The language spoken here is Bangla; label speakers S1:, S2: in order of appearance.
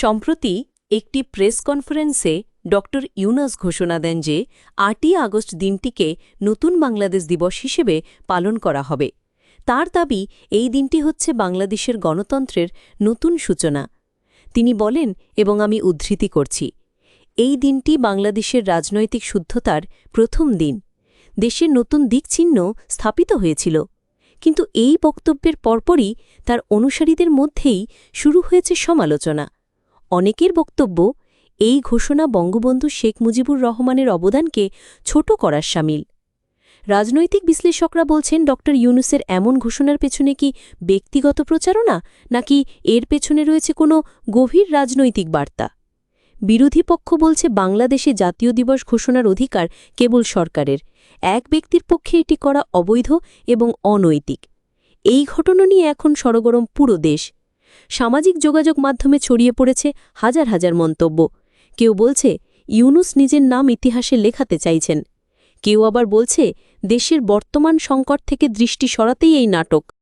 S1: সম্প্রতি একটি প্রেস কনফারেন্সে ড ইউনাস ঘোষণা দেন যে আটই আগস্ট দিনটিকে নতুন বাংলাদেশ দিবস হিসেবে পালন করা হবে। তার দাবি, এই দিনটি হচ্ছে বাংলাদেশের গণতন্ত্রের নতুন সূচনা। তিনি বলেন, এবং আমি উদ্ধৃতি করছি, এই দিনটি বাংলাদেশের রাজনৈতিক শুদ্ধতার প্রথম দিন। দেশের নতুন দিকচিহ্ন স্থাপিত হয়েছিল। কিন্তু এই বক্তব্যের পরপরই তার অনুসারীদের মধ্যেই শুরু হয়েছে সমালোচনা। অনেকের বক্তব্য, এই ঘোষণা বঙ্গবন্ধু শেখ মুজিবুর রহমানের অবদানকে ছোট করার সামিল। রাজনৈতিক বিশ্লেষকরা বলছেন, ড. ইউনুসের এমন ঘোষণার পেছনে কি ব্যক্তিগত প্রচারণা, নাকি এর পেছনে রয়েছে কোনো গভীর রাজনৈতিক বার্তা? বিরোধী পক্ষ বলছে, বাংলাদেশে জাতীয় দিবস ঘোষণার অধিকার কেবল সরকারের। এক ব্যক্তির পক্ষে এটি করা অবৈধ এবং অনৈতিক। এই ঘটনা নিয়ে এখন সরগরম পুরো দেশ। সামাজিক যোগাযোগ মাধ্যমে ছড়িয়ে পড়েছে হাজার হাজার মন্তব্য। কেউ বলছে, ইউনুস নিজের নাম ইতিহাসে লেখাতে চাইছেন। কেউ আবার বলছে, দেশের বর্তমান সংকট থেকে দৃষ্টি সরাতেই এই নাটক।